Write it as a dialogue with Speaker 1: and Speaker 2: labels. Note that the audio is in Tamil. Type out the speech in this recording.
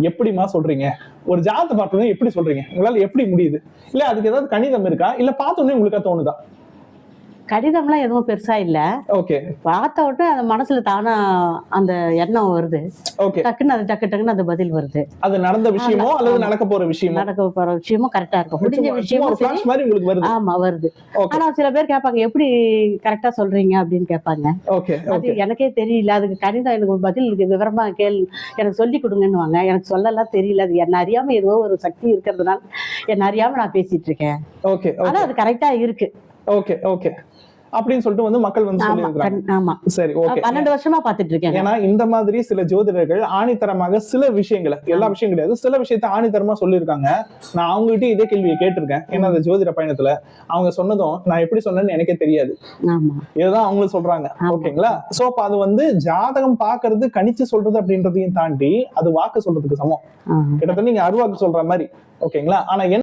Speaker 1: எப்படிமா சொல்றீங்க? ஒரு ஜாதத்தை பார்த்தோன்னே எப்படி சொல்றீங்க? உங்களால எப்படி முடியுது? இல்ல அதுக்கு ஏதாவது கணிதம் இருக்கா? இல்ல பார்த்தோன்னே உங்களுக்கு தோணுதா?
Speaker 2: கடிதம்லாம் எதுவும் பெருசா இல்ல.
Speaker 1: ஓகே.
Speaker 2: பார்த்த உடனே அந்த மனசுல தானா அந்த எண்ணம் வருது.
Speaker 1: ஓகே.
Speaker 2: டக்குன்னு அது டக்கு டக்குன்னு அந்த பதில் வருது.
Speaker 1: அது நடந்த விஷயமோ. அல்லது நடக்க போற விஷயமோ?
Speaker 2: நடக்க போற விஷயமும் கரெக்டா இருக்கும். முடிஞ்ச விஷயமும் ஆமா வருது. ஆனா சில பேர் கேட்பாங்க எப்படி கரெக்டா சொல்றீங்க? அப்படின்னு கேட்பாங்க.
Speaker 1: ஓகே
Speaker 2: அது எனக்கே தெரியல. அதுக்கு கணிதம் எனக்கு ஒரு பதில் விவரமா கேள். எனக்கு சொல்லி கொடுங்கன்னுவாங்க. எனக்கு சொல்லலாம் தெரியல. அது என்ன அறியாம ஏதோ ஒரு சக்தி இருக்கிறதுனால என்ன அறியாம நான் பேசிட்டு இருக்கேன்.
Speaker 1: ஓகே
Speaker 2: ஆனா அது கரெக்டா இருக்கு.
Speaker 1: ஓகே ஓகே அப்படின்னு சொல்லிட்டு வந்து மக்கள் வந்து சொல்லியிருக்காங்க சரி ஓகே
Speaker 2: பன்னெண்டு வருஷமா பாத்துட்டு இருக்கேன்
Speaker 1: ஏன்னா இந்த மாதிரி சில ஜோதிடர்கள் ஆணித்தரமாக சில விஷயங்களை எல்லா விஷயம் கிடையாது சில விஷயத்த ஆணித்தரமா சொல்லியிருக்காங்க. நான் அவங்ககிட்ட இதே கேள்வியை கேட்டிருக்கேன். ஏன்னா அந்த ஜோதிட பயணத்துல அவங்க சொன்னதும் நான் எப்படி சொன்னேன்னு எனக்கே தெரியாது. இதுதான் அவங்களும் சொல்றாங்க. ஓகேங்களா? சோ அப்ப அது வந்து ஜாதகம் பாக்குறது கணிச்சு சொல்றது அப்படின்றதையும் தாண்டி அது வாக்கு சொல்றதுக்கு சமம். கிட்டத்தட்ட நீங்க அருவாக்கு சொல்ற மாதிரி. ஓகேங்களா? ஆனா